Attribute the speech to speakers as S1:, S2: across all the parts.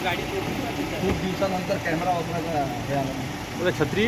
S1: खूप दिवसानंतर कॅमेरा वापरायचा हे आला.
S2: छत्री?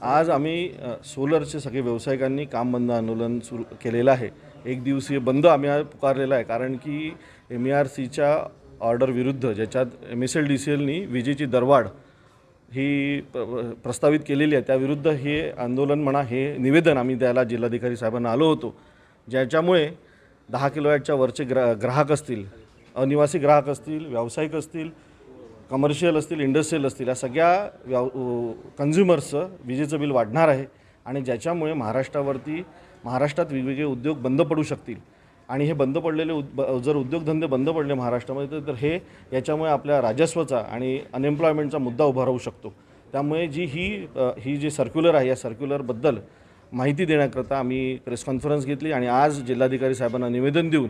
S2: आज आम्ही सोलरचे सगळे व्यावसायिकांनी काम बंद आंदोलन सुरू केलेलं आहे. एक दिवसीय बंद आम्ही पुकारलेला आहे. कारण की एम ई आर सीच्या ऑर्डर विरुद्ध ज्याच्यात M S L D C एलनी विजेची दरवाढ ही प्रस्तावित केलेली आहे त्याविरुद्ध हे आंदोलन म्हणा हे निवेदन आम्ही द्यायला जिल्हाधिकारी साहेबांना आलो होतो ज्याच्यामुळे दहा किलोवॅटच्या वरचे ग्रा ग्राहक असतील अनिवासी ग्राहक असतील व्यावसायिक असतील कमर्शियल असतील इंडस्ट्रियल असतील या सगळ्या व्याव कन्झ्युमर्सचं विजेचं बिल वाढणार आहे आणि ज्याच्यामुळे महाराष्ट्रावरती महाराष्ट्रात वेगवेगळे उद्योग बंद पडू शकतील. आणि हे बंद पडलेले उद जर उद्योगधंदे बंद पडले महाराष्ट्रामध्ये तर- हे याच्यामुळे आपल्या राजस्वाचा आणि अनएम्प्लॉयमेंटचा मुद्दा उभा राहू शकतो. त्यामुळे जी ही ही जी सर्क्युलर आहे या सर्क्युलरबद्दल माहिती देण्याकरता आम्ही प्रेस कॉन्फरन्स घेतली आणि आज जिल्हाधिकारी साहेबांना निवेदन देऊन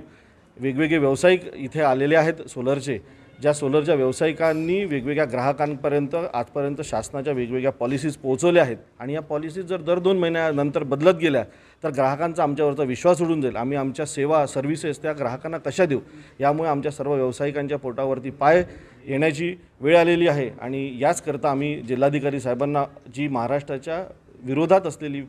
S2: वेगवेगळे व्यावसायिक इथे आलेले आहेत सोलरचे ज्या सोलरच्या व्यावसायिकांनी वेगवेगळ्या ग्राहकांपर्यंत आजपर्यंत शासनाच्या वेगवेगळ्या पॉलिसीज पोहोचवल्या आहेत आणि या पॉलिसीज जर दर दोन महिन्यानंतर बदलत गेल्या तर ग्राहकांचा आमच्यावरचा विश्वास उडून जाईल. आम्ही आमच्या सेवा सर्व्हिसेस त्या ग्राहकांना कशा देऊ? यामुळे आमच्या सर्व व्यावसायिकांच्या पोटावरती पाय येण्याची वेळ आलेली आहे आणि याचकरता आम्ही जिल्हाधिकारी साहेबांना जी महाराष्ट्राच्या विरोधात असलेली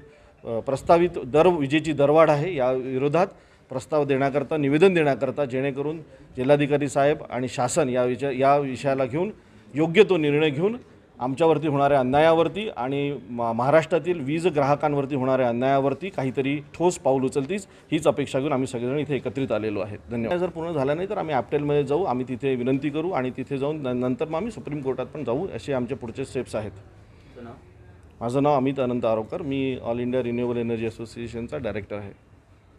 S2: प्रस्तावित दर विजेची दरवाढ आहे या विरोधात प्रस्ताव देण्याकरता निवेदन देण्याकरता जेणेकरून जिल्हाधिकारी साहेब आणि शासन या विषय या विषयाला घेऊन योग्य तो निर्णय घेऊन आमच्यावरती होणाऱ्या अन्यायावरती आणि मा- महाराष्ट्रातील वीज ग्राहकांवरती होणाऱ्या अन्यायावरती काहीतरी ठोस पाऊल उचलतीच हीच अपेक्षा घेऊन आम्ही सगळेजण इथे एकत्रित आलेलो आहे धन्यवाद. जर पूर्ण झाला नाही तर आम्ही ॲप्टेलमध्ये जाऊ आम्ही तिथे विनंती करू आणि तिथे जाऊन नंतर मग आम्ही सुप्रीम कोर्टात पण जाऊ असे आमचे पुढचे स्टेप्स आहेत. माझं नाव अमित अनंत आरोकर मी ऑल इंडिया रिन्युएबल एनर्जी असोसिएशनचा डायरेक्टर आहे.